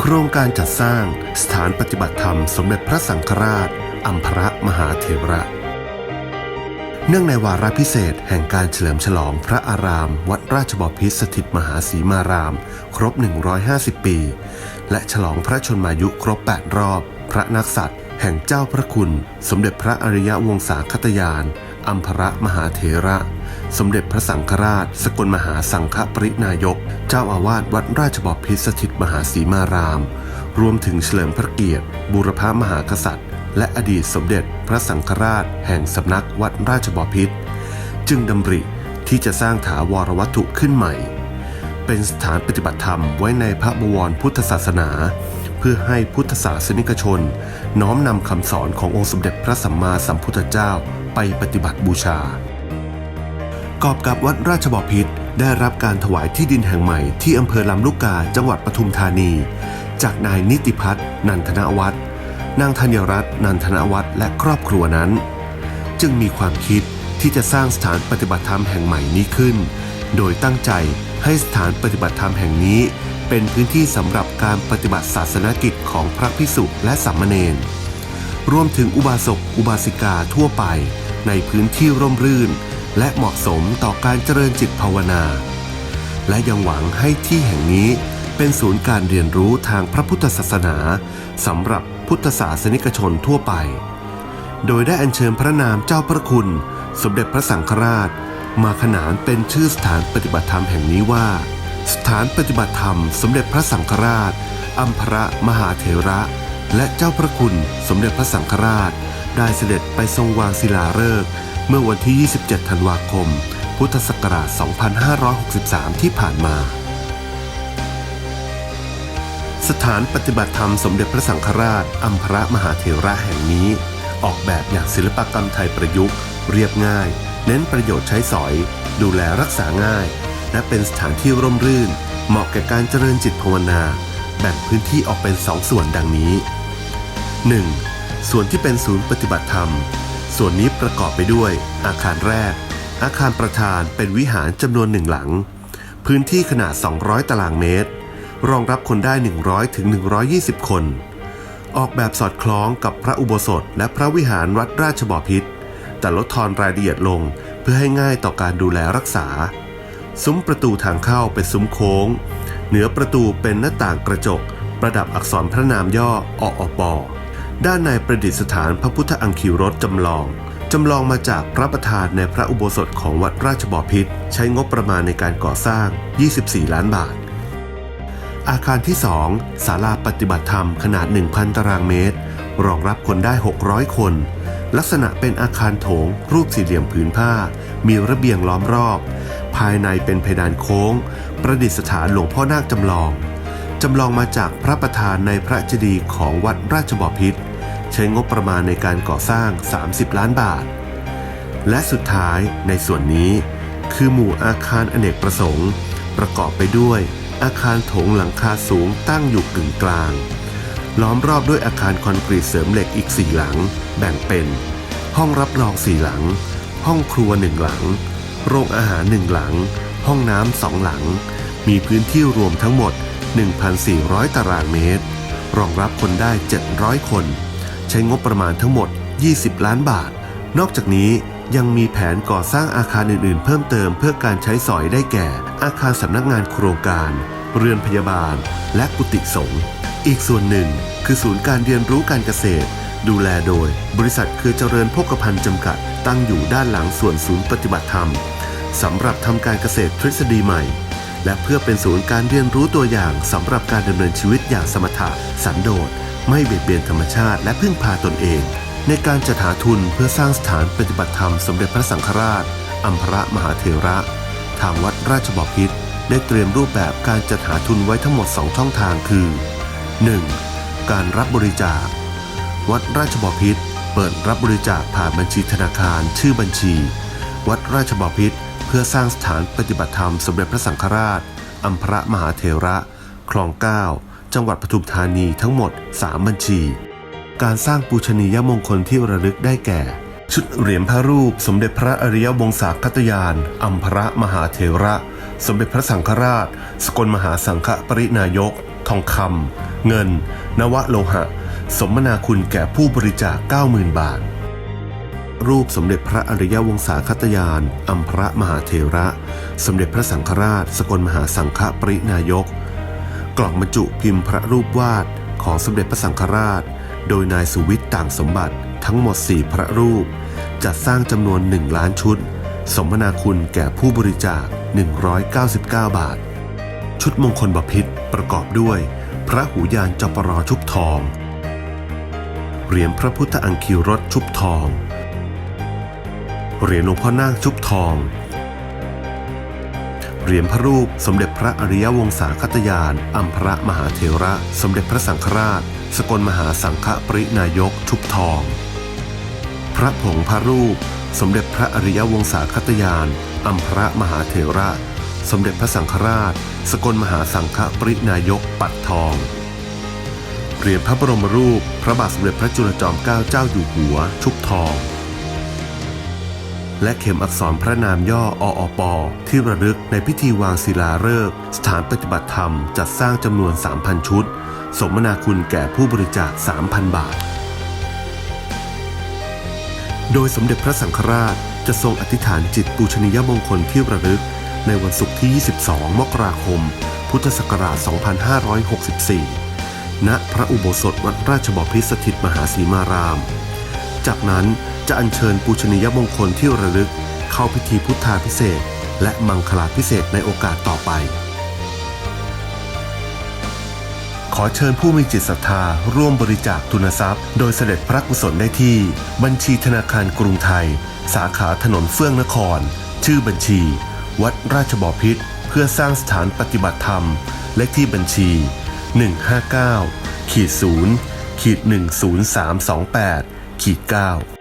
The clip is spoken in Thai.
โครงการจัดสร้างสถานปฏิบัติธรรมสมเด็จพระสังฆราชอัมพระมหาเถระ เนื่องในวาระพิเศษแห่งการเฉลิมฉลองพระอาราม วัดราชบพิตรสถิตมหาสีมาราม ครบ 150 ปี และฉลองพระชนมายุครบ 8 รอบ พระนักษัตริย์ แห่งเจ้าพระคุณ สมเด็จพระอริยวงศาคตยาน อัมพระมหาเถระ สมเด็จพระสังฆราช สกลมหาสังฆปรินายก เจ้าอาวาสวัดราชบพิตรสถิตมหาสีมาราม รวมถึงเฉลิมพระเกียรติ บูรพามหากษัตริย์ และอดีตสมเด็จพระสังฆราช แห่งสำนักวัดราชบพิตรจึงดำริที่จะสร้างถาวรวัตถุขึ้นใหม่ เป็นสถานปฏิบัติธรรมไว้ในพระบวรพุทธศาสนาเพื่อให้พุทธศาสนิกชน น้อมนำคำสอนขององค์สมเด็จพระสัมมาสัมพุทธเจ้า ไปปฏิบัติบูชากอบกับวัดราชบพิตรได้รับการถวายที่ดินแห่งใหม่ที่อำเภอลำลูกกาจังหวัดปทุมธานี จากนายนิติพัฒน์นันทนวัฒน์นางธัญรัตน์นันทนวัฒน์และครอบครัวนั้น จึงมีความคิดที่จะสร้างสถานปฏิบัติธรรมแห่งใหม่นี้ขึ้น โดยตั้งใจให้สถานปฏิบัติธรรมแห่งนี้ เป็นพื้นที่สำหรับการปฏิบัติศาสนกิจของพระภิกษุและสามเณรรวมถึงอุบาสกอุบาสิกาทั่วไป ในพื้นที่ร่มรื่น และเหมาะสมต่อการเจริญจิตภาวนา และยังหวังให้ที่แห่งนี้เป็นศูนย์การเรียนรู้ทางพระพุทธศาสนาสำหรับพุทธศาสนิกชนทั่วไป โดยได้อัญเชิญพระนามเจ้าพระคุณ สมเด็จพระสังฆราช มาขนานเป็นชื่อสถานปฏิบัติธรรมแห่งนี้ว่า สถานปฏิบัติธรรม สมเด็จพระสังฆราชอัมพระมหาเถระ และเจ้าพระคุณ สมเด็จพระสังฆราช ได้เสด็จไปทรงวางศิลาฤกษ์เมื่อวันที่ 27 ธันวาคม พุทธศักราช 2563 ที่ผ่านมา สถานปฏิบัติธรรมสมเด็จพระสังฆราชอัมพระมหาเถระแห่งนี้ ออกแบบอย่างศิลปกรรมไทยประยุกต์ เรียบง่าย เน้นประโยชน์ใช้สอย ดูแลรักษาง่าย และเป็นสถานที่ร่มรื่น เหมาะแก่การเจริญจิตภาวนา แบ่งพื้นที่ออกเป็นสองส่วนดังนี้ 1. ส่วนที่เป็นศูนย์ปฏิบัติธรรม ส่วนนี้ประกอบไปด้วย อาคารแรก อาคารประธานเป็นวิหารจำนวนหนึ่งหลัง พื้นที่ขนาด 200 ตารางเมตร รองรับคนได้ 100ถึง120 คน ออกแบบสอดคล้องกับพระอุโบสถ และพระวิหารวัดราชบพิตรแต่ลดทอนรายละเอียดลงเพื่อให้ง่ายต่อการดูแลรักษา ซุ้มประตูทางเข้าเป็นซุ้มโค้ง เหนือประตูเป็นหน้าต่างกระจก ประดับอักษรพระนามย่อออปอ ด้านในประดิษฐานพระพุทธอังคีรถจำลอง จำลองมาจากพระประธานในพระอุโบสถของวัดราชบพิตรใช้งบประมาณในการก่อสร้าง 24 ล้านบาท อาคารที่ 2 ศาลาปฏิบัติธรรมขนาด 1,000 ตารางเมตร รองรับคนได้ 600 คน ลักษณะเป็นอาคารโถง รูปสี่เหลี่ยมผืนผ้า มีระเบียงล้อมรอบ ภายในเป็นเพดานโค้ง ประดิษฐานหลวงพ่อนาคจำลองจำลองมาจากพระประธานในพระเจดีย์ของวัดราชบพิตร ใช้งบประมาณในการก่อสร้าง 30 ล้านบาท และสุดท้ายในส่วนนี้ คือหมู่อาคารอเนกประสงค์ ประกอบไปด้วยอาคารโถงหลังคาสูงตั้งอยู่กึ่งกลาง ล้อมรอบด้วยอาคารคอนกรีตเสริมเหล็กอีกสี่หลัง แบ่งเป็น ห้องรับรองสี่หลัง ห้องครัวหนึ่งหลัง โรงอาหารหนึ่งหลัง ห้องน้ำสองหลัง มีพื้นที่รวมทั้งหมด 1,400 ตารางเมตร รองรับคนได้ 700 คน ใช้งบประมาณทั้งหมด 20 ล้านบาท นอกจากนี้ยังมีแผนก่อสร้างอาคารอื่นๆ เพิ่มเติมเพื่อการใช้สอยได้แก่ อาคารสำนักงานโครงการ เรือนพยาบาล และกุฏิสงฆ์อีกส่วนหนึ่ง คือศูนย์การเรียนรู้การเกษตร ดูแลโดย บริษัทคือเจริญพกพันธ์จำกัด ตั้งอยู่ด้านหลังส่วนศูนย์ปฏิบัติธรรมสำหรับทำการเกษตรทฤษฎีใหม่ และเพื่อเป็นศูนย์การเรียนรู้ตัวอย่างสำหรับการดำเนินชีวิตอย่างสมถะสันโดษ ไม่เบียดเบียนธรรมชาติและพึ่งพาตนเอง ในการจัดหาทุนเพื่อสร้างสถานปฏิบัติธรรมสมเด็จพระสังฆราชอัมพระมหาเถระ ทางวัดราชบพิตรได้เตรียมรูปแบบการจัดหาทุนไว้ทั้งหมด 2 ช่องทางคือ 1. การรับบริจาค วัดราชบพิตรเปิดรับบริจาคผ่านบัญชีธนาคารชื่อบัญชี วัดราชบพิตรเพื่อสร้างสถานปฏิบัติธรรมสมเด็จพระสังฆราชอัมพระมหาเถระ คลอง 9 จังหวัดปทุมธานีทั้งหมด 3 บัญชี การสร้างปูชนียมงคลที่ระลึกได้แก่ ชุดเหรียญพระรูป สมเด็จพระอริยวงศาคตยานอัมพระมหาเถระ สมเด็จพระสังฆราช สกลมหาสังฆปรินายก ทองคำเงิน นวโลหะ สมนาคุณแก่ผู้บริจาค 90,000 บาท รูปสมเด็จพระอริยวงศาคตยานอัมพระมหาเถระ สมเด็จพระสังฆราช สกลมหาสังฆปรินายก กล่องบรรจุพิมพ์พระรูปวาดของสมเด็จพระสังฆราช โดยนายสุวิทย์ต่างสมบัติทั้งหมด 4 พระรูป จัดสร้างจำนวน 1 ล้านชุด สมนาคุณแก่ผู้บริจาค 199 บาท ชุดมงคลบพิษประกอบด้วย พระหูยานจปรชุบทอง เหรียญพระพุทธอังคีรถชุบทอง เหรียญหลวงพ่อนาคชุบทอง เหรียญพระรูปสมเด็จพระอริยวงศาคตยาน อัมพระมหาเถระ สมเด็จพระสังฆราช สกลมหาสังฆปรินายกชุบทอง พระผงพระรูป สมเด็จพระอริยวงศาคตยาน อัมพระมหาเถระ สมเด็จพระสังฆราช สกลมหาสังฆปรินายกปัดทอง เหรียญพระบรมรูป พระบาทสมเด็จพระจุลจอมเกล้าเจ้าอยู่หัว ชุบทอง และเข็มอักษรพระนามย่อออปที่ระลึกในพิธีวางศิลาฤกษ์สถานปฏิบัติธรรมจัดสร้างจำนวน 3,000 ชุด สมนาคุณแก่ผู้บริจาค 3,000 บาท โดยสมเด็จพระสังฆราชจะทรงอธิษฐานจิตปูชนียมงคลที่ระลึก ในวันศุกร์ที่ 22 มกราคม พุทธศักราช 2564 ณ พระอุโบสถวัดราชบพิตรสถิตมหาสีมาราม จากนั้น จะอัญเชิญปูชนียมงคลที่ระลึก เข้าพิธีพุทธาพิเศษและมังคลาพิเศษในโอกาสต่อไป ขอเชิญผู้มีจิตศรัทธาร่วมบริจาคทุนทรัพย์ โดยเสด็จพระกุศลได้ที่ บัญชีธนาคารกรุงไทย สาขาถนนเฟื่องนคร ชื่อบัญชี วัดราชบพิตรเพื่อสร้างสถานปฏิบัติธรรม เลขที่บัญชี 159ขีด0ขีด10328ขีด9